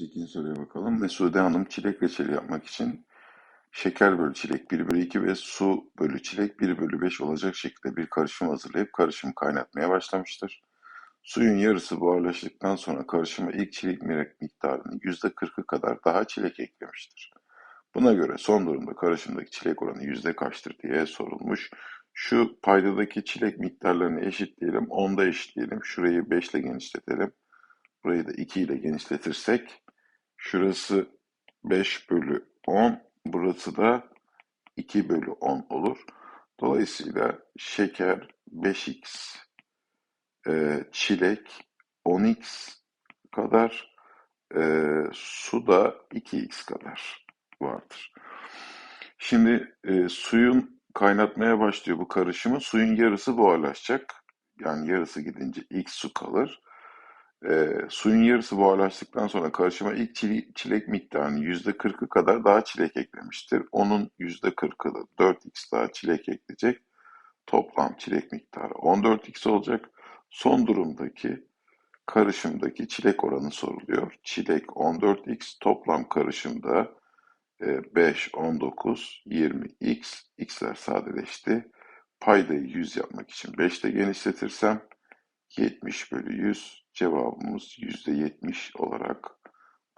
ikinci soruya bakalım. Mesude Hanım çilek reçeli yapmak için şeker bölü çilek 1 bölü 2 ve su bölü çilek 1 bölü 5 olacak şekilde bir karışım hazırlayıp karışımı kaynatmaya başlamıştır. Suyun yarısı buharlaştıktan sonra karışıma ilk çilek miktarının %40'ı kadar daha çilek eklemiştir. Buna göre son durumda karışımdaki çilek oranı yüzde kaçtır diye sorulmuş. Şu paydadaki çilek miktarlarını eşitleyelim. 10'da eşitleyelim. Şurayı 5 ile genişletelim. Burayı da 2 ile genişletirsek şurası 5 bölü 10, burası da 2 bölü 10 olur. Dolayısıyla şeker 5x, e, çilek 10x kadar, e, su da 2x kadar vardır. Şimdi e, suyun kaynatmaya başlıyor bu karışımı. Suyun yarısı buharlaşacak. Yani yarısı gidince x su kalır. E, suyun yarısı buharlaştıktan sonra karışıma ilk çilek miktarının %40'ı kadar daha çilek eklemiştir. Onun %40'ı da 4x daha çilek ekleyecek. Toplam çilek miktarı 14x olacak. Son durumdaki karışımdaki çilek oranı soruluyor. Çilek 14x, toplam karışımda 5, 19, 20, x, x'ler sadeleşti. Paydayı 100 yapmak için 5 ile genişletirsem 70 bölü 100 cevabımız %70 olarak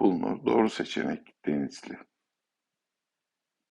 bulunur. Doğru seçenek Denizli.